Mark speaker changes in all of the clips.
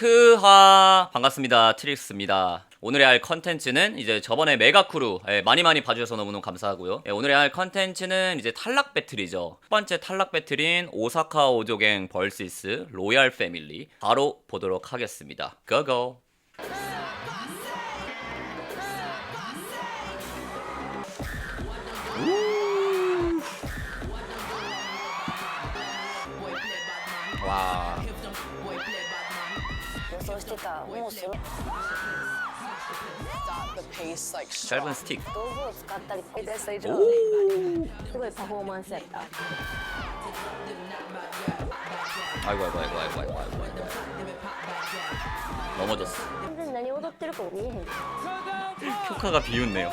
Speaker 1: 트하 반갑습니다. 트릭스입니다. 오늘의 할 컨텐츠는 이제 저번에 메가크루 예, 많이 많이 봐주셔서 너무너무 감사하고요. 예, 오늘의 할 컨텐츠는 이제 탈락 배틀이죠. 첫 번째 탈락 배틀인 오사카 오조갱 벌시스 로얄 패밀리. 바로 보도록 하겠습니다. 고고 와
Speaker 2: 予想してたもうその
Speaker 3: the pace like
Speaker 1: 짧은 스틱
Speaker 2: 道具を使ったりとかすごいパフォーマンスやった
Speaker 1: 아이고 아이고 아이고 아이고 아이고 아이고 넘어졌어
Speaker 2: 全然何踊ってるかも見えへん
Speaker 1: 효과가 비웃네요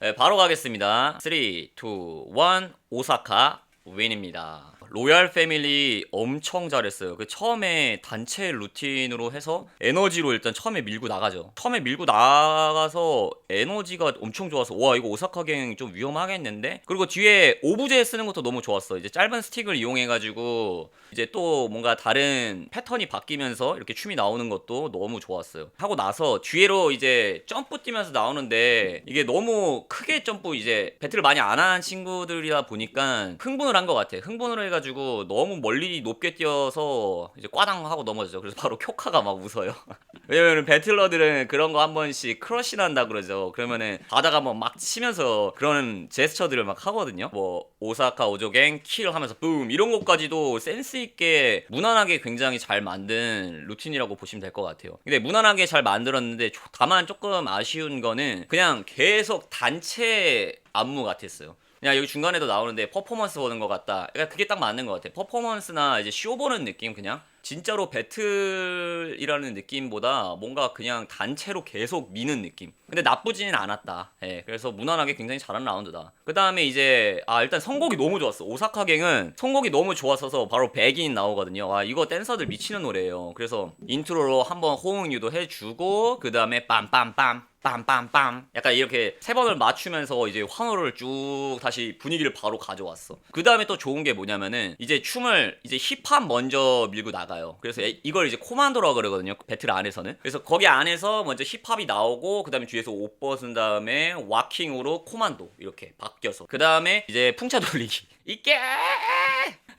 Speaker 1: 네, 바로 가겠습니다. 3, 2, 1, 오사카 윈입니다. 로얄 패밀리 엄청 잘했어요. 그 처음에 단체 루틴으로 해서 에너지로 일단 처음에 밀고 나가죠. 처음에 밀고 나가서 에너지가 엄청 좋아서 와 이거 오사카 갱 좀 위험하겠는데? 그리고 뒤에 오브제 쓰는 것도 너무 좋았어. 이제 짧은 스틱을 이용해가지고 이제 또 뭔가 다른 패턴이 바뀌면서 이렇게 춤이 나오는 것도 너무 좋았어요. 하고 나서 뒤로 이제 점프 뛰면서 나오는데 이게 너무 크게 점프 이제 배틀을 많이 안 한 친구들이다 보니까 흥분을 한 것 같아. 흥분을 해가 지고 너무 멀리 높게 뛰어서 이제 꽈당 하고 넘어지죠. 그래서 바로 쿄카가 막 웃어요. 왜냐면 배틀러들은 그런 거 한 번씩 크러쉬 난다 그러죠. 그러면은 바다가 한번 막 치면서 그런 제스처들을 막 하거든요. 뭐 오사카 오조갱 킬 하면서 붐 이런 것까지도 센스 있게 무난하게 굉장히 잘 만든 루틴이라고 보시면 될 것 같아요. 근데 무난하게 잘 만들었는데 조- 다만 조금 아쉬운 거는 그냥 계속 단체 안무 같았어요. 그냥 여기 중간에도 나오는데 퍼포먼스 보는 것 같다. 그러니까 그게 딱 맞는 것 같아. 퍼포먼스나 이제 쇼 보는 느낌 그냥 진짜로 배틀이라는 느낌보다 뭔가 그냥 단체로 계속 미는 느낌. 근데 나쁘지는 않았다. 예, 그래서 무난하게 굉장히 잘한 라운드다. 그 다음에 이제 아 일단 선곡이 너무 좋았어. 오사카 갱은 선곡이 너무 좋았어서 바로 백인 나오거든요. 와 이거 댄서들 미치는 노래예요. 그래서 인트로로 한번 호응 유도 해주고 그 다음에 빰빰빰 빰빰빰 약간 이렇게 세 번을 맞추면서 이제 환호를 쭉 다시 분위기를 바로 가져왔어. 그 다음에 또 좋은 게 뭐냐면은 이제 춤을 이제 힙합 먼저 밀고 나가요. 그래서 에- 이걸 이제 코만도라고 그러거든요. 배틀 안에서는. 그래서 거기 안에서 먼저 힙합이 나오고 그 다음에 뒤에서 옷 벗은 다음에 와킹으로 코만도 이렇게 바뀌어서 그 다음에 이제 풍차 돌리기. 이게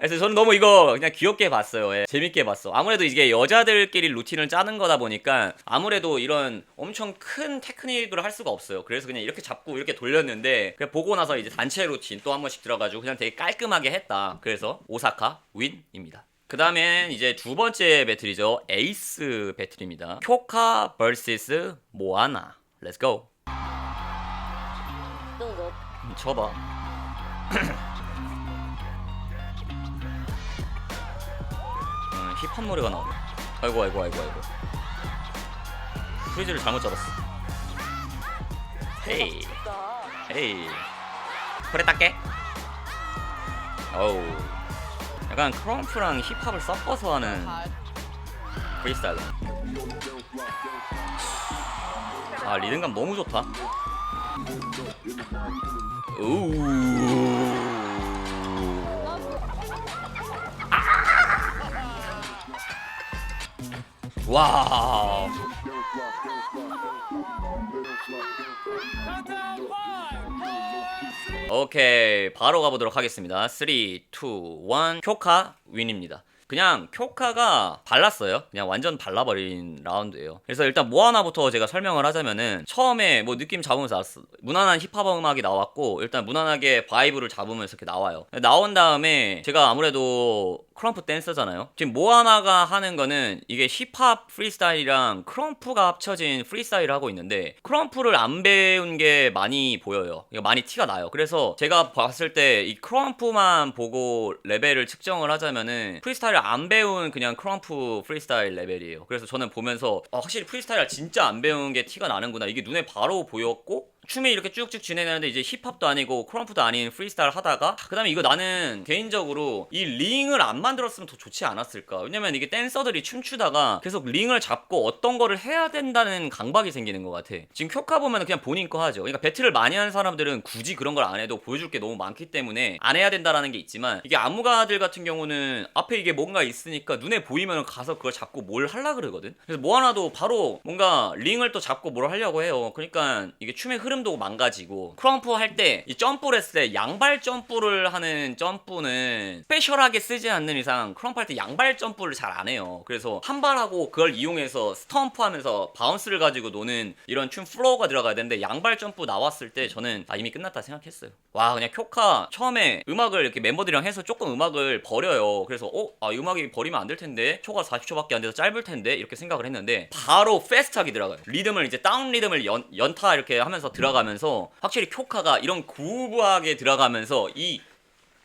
Speaker 1: 그래서 저는 너무 이거 그냥 귀엽게 봤어요. 예. 재밌게 봤어. 아무래도 이게 여자들끼리 루틴을 짜는 거다 보니까 아무래도 이런 엄청 큰 테크닉을 할 수가 없어요. 그래서 그냥 이렇게 잡고 이렇게 돌렸는데 그냥 보고 나서 이제 단체 루틴 또 한 번씩 들어가지고 그냥 되게 깔끔하게 했다. 그래서 오사카 윈입니다. 그 다음엔 이제 두 번째 배틀이죠. 에이스 배틀입니다. 쿄카 vs 모아나.
Speaker 2: 렛츠고.
Speaker 1: 음, 쳐봐. 힙합 노래가 나오네. 아이고 아이고 아이고 아이고. 프리즈를 잘못 잡았어. 헤이 헤이. 닦게. 어우. 약간 크럼프랑 힙합을 섞어서 하는 프리스타일. 아 리듬감 너무 좋다. 우. 와. 오케이 바로 가보도록 하겠습니다. 3, 2, 1 효카 윈입니다. 그냥 쿄카가 발랐어요. 그냥 완전 발라버린 라운드예요. 그래서 일단 뭐 하나부터 제가 설명을 하자면은 처음에 뭐 느낌 잡으면서 알았어. 무난한 힙합 음악이 나왔고 일단 무난하게 바이브를 잡으면서 이렇게 나와요. 나온 다음에 제가 아무래도 크럼프 댄서잖아요. 지금 모아나가 하는 거는 이게 힙합 프리스타일이랑 크럼프가 합쳐진 프리스타일을 하고 있는데 크럼프를 안 배운 게 많이 보여요. 이거 많이 티가 나요. 그래서 제가 봤을 때 이 크럼프만 보고 레벨을 측정을 하자면은 프리스타일을 안 배운 그냥 크럼프 프리스타일 레벨이에요. 그래서 저는 보면서 어, 확실히 프리스타일을 진짜 안 배운 게 티가 나는구나. 이게 눈에 바로 보였고 춤이 이렇게 쭉쭉 진행하는데 이제 힙합도 아니고 크럼프도 아닌 프리스타일 하다가 그 다음에 이거 나는 개인적으로 이 링을 안 만들었으면 더 좋지 않았을까? 왜냐면 이게 댄서들이 춤추다가 계속 링을 잡고 어떤 거를 해야 된다는 강박이 생기는 것 같아. 지금 쿄카 보면 그냥 본인 거 하죠. 그러니까 배틀을 많이 하는 사람들은 굳이 그런 걸 안 해도 보여줄 게 너무 많기 때문에 안 해야 된다라는 게 있지만 이게 안무가들 같은 경우는 앞에 이게 뭔가 있으니까 눈에 보이면 가서 그걸 잡고 뭘 하려 그러거든? 그래서 뭐 하나도 바로 뭔가 링을 또 잡고 뭘 하려고 해요. 그러니까 이게 춤의 흐름 도 망가지고 크럼프 할 때 이 점프를 했을 때 양발 점프를 하는 점프는 스페셜하게 쓰지 않는 이상 크럼프 할 때 양발 점프를 잘 안 해요. 그래서 한 발하고 그걸 이용해서 스톰프 하면서 바운스를 가지고 노는 이런 춤 플로우가 들어가야 되는데 양발 점프 나왔을 때 저는 아 이미 끝났다 생각했어요. 와 그냥 쿄카 처음에 음악을 이렇게 멤버들이랑 해서 조금 음악을 버려요. 그래서 어? 아이 음악이 버리면 안 될 텐데 초가 40초밖에 안 돼서 짧을 텐데 이렇게 생각을 했는데 바로 패스트하게 들어가요. 리듬을 이제 다운 리듬을 연, 연타 이렇게 하면서 들어가면서 확실히 쿄카가 이런 구부하게 들어가면서 이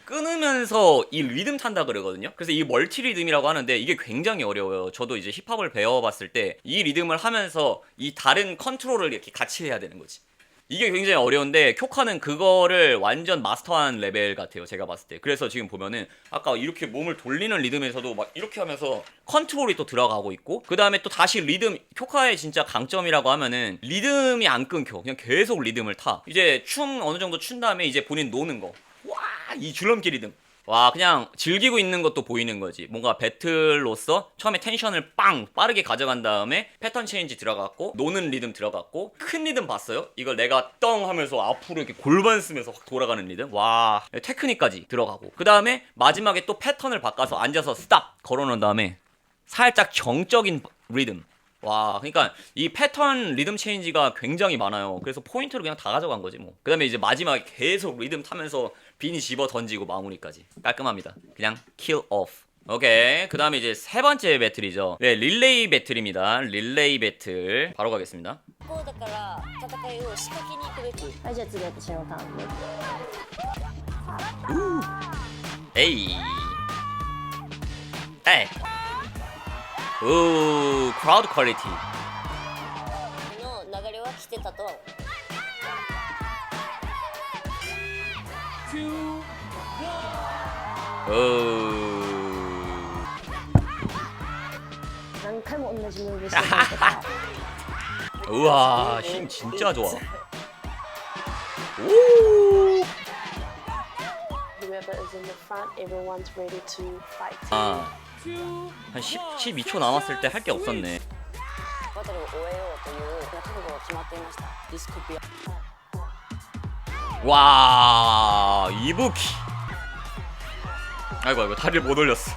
Speaker 1: 끊으면서 이 리듬 탄다 그러거든요. 그래서 이 멀티 리듬이라고 하는데 이게 굉장히 어려워요. 저도 이제 힙합을 배워봤을 때 이 리듬을 하면서 이 다른 컨트롤을 이렇게 같이 해야 되는 거지. 이게 굉장히 어려운데 쿄카는 그거를 완전 마스터한 레벨 같아요. 제가 봤을 때. 그래서 지금 보면은 아까 이렇게 몸을 돌리는 리듬에서도 막 이렇게 하면서 컨트롤이 또 들어가고 있고 그 다음에 또 다시 리듬 쿄카의 진짜 강점이라고 하면은 리듬이 안 끊겨. 그냥 계속 리듬을 타. 이제 춤 어느 정도 춘 다음에 이제 본인 노는 거. 와 이 줄넘기 리듬 와 그냥 즐기고 있는 것도 보이는 거지 뭔가 배틀로서 처음에 텐션을 빵 빠르게 가져간 다음에 패턴 체인지 들어갔고 노는 리듬 들어갔고 큰 리듬 봤어요? 이걸 내가 떵 하면서 앞으로 이렇게 골반 쓰면서 확 돌아가는 리듬 와 테크닉까지 들어가고 그 다음에 마지막에 또 패턴을 바꿔서 앉아서 스탑 걸어놓은 다음에 살짝 정적인 리듬 와, 그러니까 이 패턴 리듬 체인지가 굉장히 많아요. 그래서 포인트를 그냥 다 가져간 거지 뭐. 그다음에 이제 마지막에 계속 리듬 타면서 비니 집어 던지고 마무리까지 깔끔합니다. 그냥 kill off. 오케이. 그다음에 이제 세 번째 배틀이죠. 네, 릴레이 배틀입니다. 릴레이 배틀 바로 가겠습니다.
Speaker 2: こうだから戦いを仕掛けに行くべきはいじゃあ次私のターンで
Speaker 1: 에이. 에이. 오, 크라우드 퀄리티.
Speaker 2: の流れは来てたとは 思う
Speaker 1: 오.
Speaker 2: 何回も同じムーブしてたりとか
Speaker 1: 우와, 힘 진짜 좋아. 오.
Speaker 3: Whoever is in the front, everyone's ready to fight.
Speaker 1: 아, 한 10, 12초 남았을 때 할 게 없었네.
Speaker 2: バトルを終えようという覚悟が決まっていました This could be
Speaker 1: 와 이부키 아이고 아이고 다리를 못 올렸어.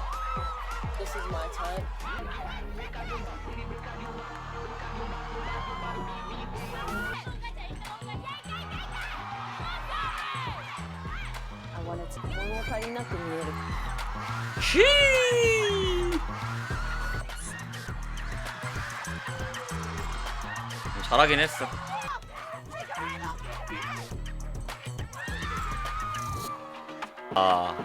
Speaker 1: 히! 잘하긴 했어. 아.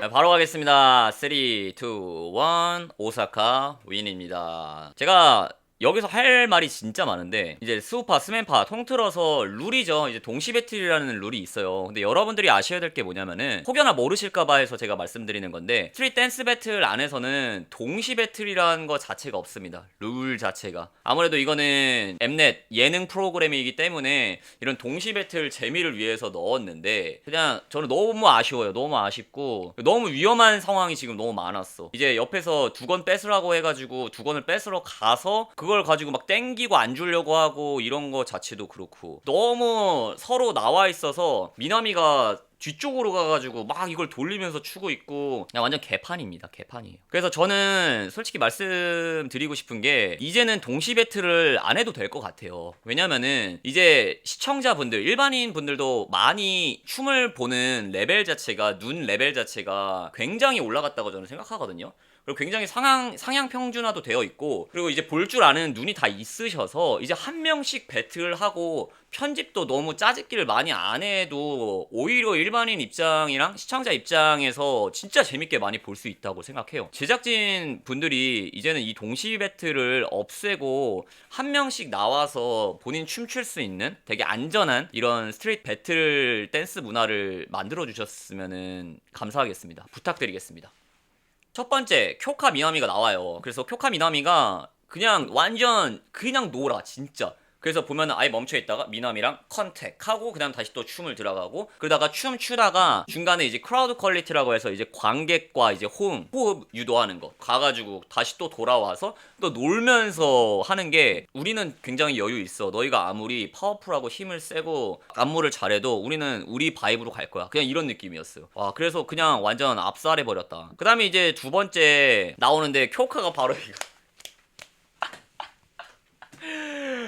Speaker 1: 네, 바로 가겠습니다. 3, 2, 1, 오사카 윈입니다. 제가 여기서 할 말이 진짜 많은데 이제 스우파, 스맨파 통틀어서 룰이죠. 이제 동시 배틀이라는 룰이 있어요. 근데 여러분들이 아셔야 될 게 뭐냐면은 혹여나 모르실까봐 해서 제가 말씀드리는 건데 스트릿 댄스 배틀 안에서는 동시 배틀이라는 거 자체가 없습니다. 룰 자체가 아무래도 이거는 엠넷 예능 프로그램이기 때문에 이런 동시 배틀 재미를 위해서 넣었는데 그냥 저는 너무 아쉬워요. 너무 아쉽고 너무 위험한 상황이 지금 너무 많았어. 이제 옆에서 두 건 뺏으라고 해가지고 두 건을 뺏으러 가서 그걸 가지고 막 땡기고 안 주려고 하고 이런 거 자체도 그렇고 너무 서로 나와 있어서 미나미가 뒤쪽으로 가가지고 막 이걸 돌리면서 추고 있고 그냥 완전 개판입니다. 개판이에요. 그래서 저는 솔직히 말씀드리고 싶은 게 이제는 동시 배틀을 안 해도 될 것 같아요. 왜냐면은 이제 시청자분들 일반인 분들도 많이 춤을 보는 레벨 자체가 눈 레벨 자체가 굉장히 올라갔다고 저는 생각하거든요 그리고 굉장히 상향 상향 평준화도 되어 있고 그리고 이제 볼 줄 아는 눈이 다 있으셔서 이제 한 명씩 배틀 하고 편집도 너무 짜집기를 많이 안 해도 오히려 일반인 입장이랑 시청자 입장에서 진짜 재밌게 많이 볼 수 있다고 생각해요. 제작진 분들이 이제는 이 동시 배틀을 없애고 한 명씩 나와서 본인 춤출 수 있는 되게 안전한 이런 스트릿 배틀 댄스 문화를 만들어 주셨으면 감사하겠습니다. 부탁드리겠습니다. 첫 번째 쿄카 미나미가 나와요. 그래서 쿄카 미나미가 그냥 완전 그냥 놀아 진짜. 그래서 보면은 아예 멈춰 있다가 미나미랑 컨택하고 그다음 다시 또 춤을 들어가고 그러다가 춤 추다가 중간에 이제 크라우드 퀄리티라고 해서 이제 관객과 이제 호응 호흡 유도하는 거. 가가지고 다시 또 돌아와서 또 놀면서 하는 게 우리는 굉장히 여유 있어. 너희가 아무리 파워풀하고 힘을 세고 안무를 잘해도 우리는 우리 바이브로 갈 거야. 그냥 이런 느낌이었어요. 와 그래서 그냥 완전 압살해 버렸다. 그 다음에 이제 두 번째 나오는데 쿄카가 바로 이거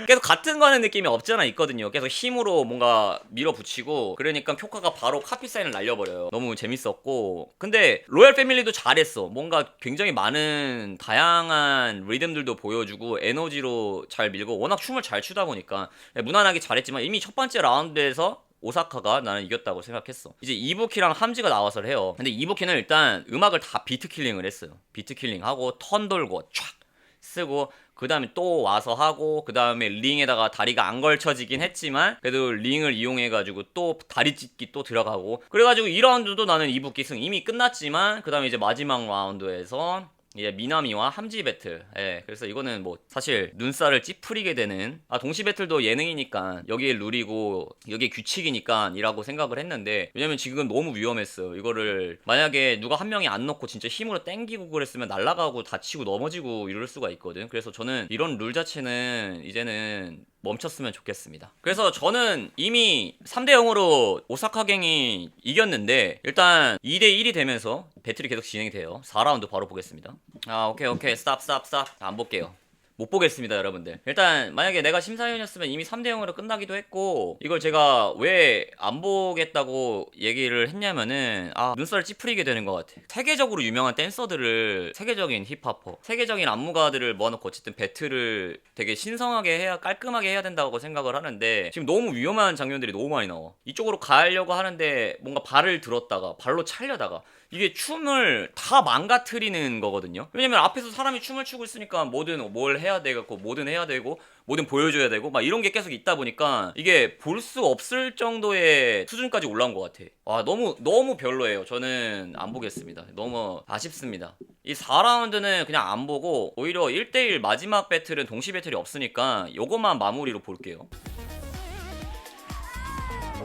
Speaker 1: 계속 같은 거 하는 느낌이 없잖아 있거든요. 계속 힘으로 뭔가 밀어붙이고 그러니까 효과가 바로 카피 사인을 날려버려요. 너무 재밌었고 근데 로얄 패밀리도 잘했어. 뭔가 굉장히 많은 다양한 리듬들도 보여주고 에너지로 잘 밀고 워낙 춤을 잘 추다 보니까 무난하게 잘했지만 이미 첫 번째 라운드에서 오사카가 나는 이겼다고 생각했어. 이제 이부키랑 함지가 나와서 해요. 근데 이부키는 일단 음악을 다 비트 킬링을 했어요. 비트 킬링하고 턴 돌고 촥 쓰고 그 다음에 또 와서 하고 그 다음에 링에다가 다리가 안 걸쳐지긴 했지만 그래도 링을 이용해가지고 또 다리 찢기 또 들어가고. 그래가지고 2라운드도 나는 이부키 승 이미 끝났지만 그 다음에 이제 마지막 라운드에서 예, 미나미와 함지 배틀. 예, 그래서 이거는 뭐 사실 눈살을 찌푸리게 되는 아 동시 배틀도 예능이니까 여기에 룰이고 여기에 규칙이니까이라고 생각을 했는데 왜냐면 지금 너무 위험했어요. 이거를 만약에 누가 한 명이 안 넣고 진짜 힘으로 땡기고 그랬으면 날아가고 다치고 넘어지고 이럴 수가 있거든. 그래서 저는 이런 룰 자체는 이제는 멈췄으면 좋겠습니다. 그래서 저는 이미 3대 0으로 오사카갱이 이겼는데 일단 2대 1이 되면서 배틀이 계속 진행이 돼요. 4라운드 바로 보겠습니다. 아, 오케이 오케이. 스탑 스탑 스탑. 안 볼게요. 못 보겠습니다, 여러분들. 일단 만약에 내가 심사위원이었으면 이미 3대 0으로 끝나기도 했고 이걸 제가 왜 안 보겠다고 얘기를 했냐면은 아, 눈살을 찌푸리게 되는 것 같아. 세계적으로 유명한 댄서들을 세계적인 힙합퍼, 세계적인 안무가들을 모아놓고 어쨌든 배틀을 되게 신성하게 해야 깔끔하게 해야 된다고 생각을 하는데 지금 너무 위험한 장면들이 너무 많이 나와. 이쪽으로 가려고 하는데 뭔가 발을 들었다가 발로 찰려다가 이게 춤을 다 망가뜨리는 거거든요. 왜냐면 앞에서 사람이 춤을 추고 있으니까 뭐든 뭘 해야 되고 뭐든 해야 되고 뭐든 보여줘야 되고 막 이런 게 계속 있다 보니까 이게 볼 수 없을 정도의 수준까지 올라온 것 같아. 와 너무 너무 별로예요. 저는 안 보겠습니다. 너무 아쉽습니다. 이 4라운드는 그냥 안 보고 오히려 1대1 마지막 배틀은 동시 배틀이 없으니까 요것만 마무리로 볼게요.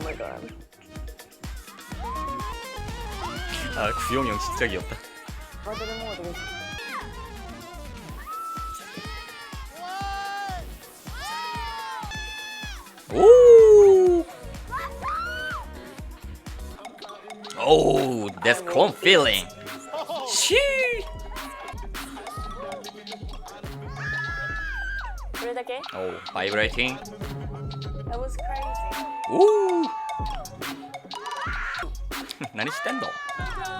Speaker 3: Oh
Speaker 1: 아 구용 형 진짜 귀엽다.
Speaker 2: バトルモードです。
Speaker 1: 오. 오, that's chrome feeling. 시.
Speaker 2: これだけ
Speaker 1: 오, vibrating.
Speaker 2: That was crazy.
Speaker 1: 오. 나니 스탠더.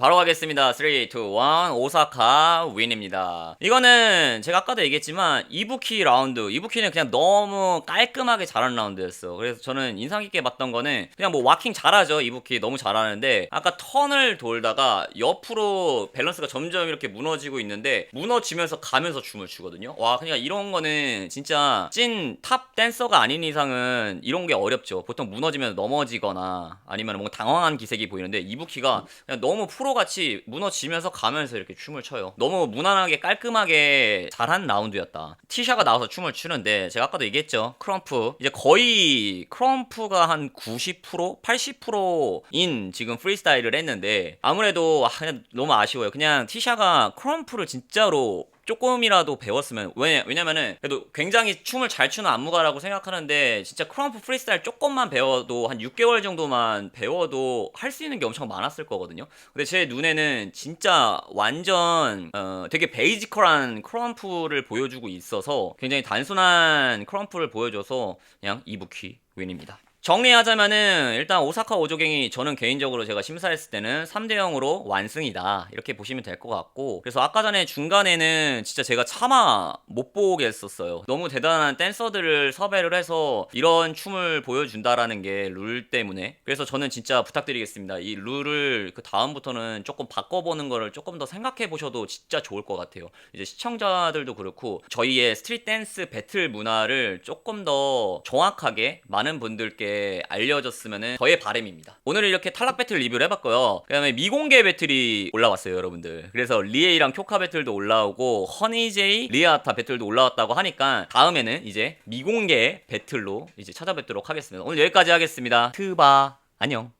Speaker 1: 바로 가겠습니다. 3, 2, 1. 오사카 윈입니다. 이거는 제가 아까도 얘기했지만 이부키 라운드. 이부키는 그냥 너무 깔끔하게 잘한 라운드였어. 그래서 저는 인상 깊게 봤던 거는 그냥 뭐 와킹 잘하죠. 이부키 너무 잘하는데 아까 턴을 돌다가 옆으로 밸런스가 점점 이렇게 무너지고 있는데 무너지면서 가면서 춤을 추거든요. 와, 그냥 이런 거는 진짜 찐 탑 댄서가 아닌 이상은 이런 게 어렵죠. 보통 무너지면 넘어지거나 아니면 뭔가 당황한 기색이 보이는데 이부키가 그냥 너무 프로 같이 무너지면서 가면서 이렇게 춤을 춰요. 너무 무난하게 깔끔하게 잘한 라운드였다. 티샤가 나와서 춤을 추는데 제가 아까도 얘기했죠. 크럼프 이제 거의 크럼프가 한 90% 80%인 지금 프리스타일을 했는데 아무래도 아, 너무 아쉬워요. 그냥 티샤가 크럼프를 진짜로 조금이라도 배웠으면 왜냐, 왜냐면은 그래도 굉장히 춤을 잘 추는 안무가라고 생각하는데 진짜 크럼프 프리스타일 조금만 배워도 한 6개월 정도만 배워도 할 수 있는 게 엄청 많았을 거거든요. 근데 제 눈에는 진짜 완전 어, 되게 베이지컬한 크럼프를 보여주고 있어서 굉장히 단순한 크럼프를 보여줘서 그냥 이부키 윈입니다. 정리하자면은 일단 오사카 오조갱이 저는 개인적으로 제가 심사했을 때는 3대 0으로 완승이다. 이렇게 보시면 될 것 같고 그래서 아까 전에 중간에는 진짜 제가 차마 못 보겠었어요. 너무 대단한 댄서들을 섭외를 해서 이런 춤을 보여준다라는 게 룰 때문에. 그래서 저는 진짜 부탁드리겠습니다. 이 룰을 그 다음부터는 조금 바꿔보는 거를 조금 더 생각해 보셔도 진짜 좋을 것 같아요. 이제 시청자들도 그렇고 저희의 스트릿 댄스 배틀 문화를 조금 더 정확하게 많은 분들께 알려졌으면 저의 바람입니다. 오늘 이렇게 탈락 배틀 리뷰를 해봤고요. 그 다음에 미공개 배틀이 올라왔어요, 여러분들. 그래서 리에이랑 쿄카 배틀도 올라오고 허니제이, 리아타 배틀도 올라왔다고 하니까 다음에는 이제 미공개 배틀로 이제 찾아뵙도록 하겠습니다. 오늘 여기까지 하겠습니다. 트바 안녕.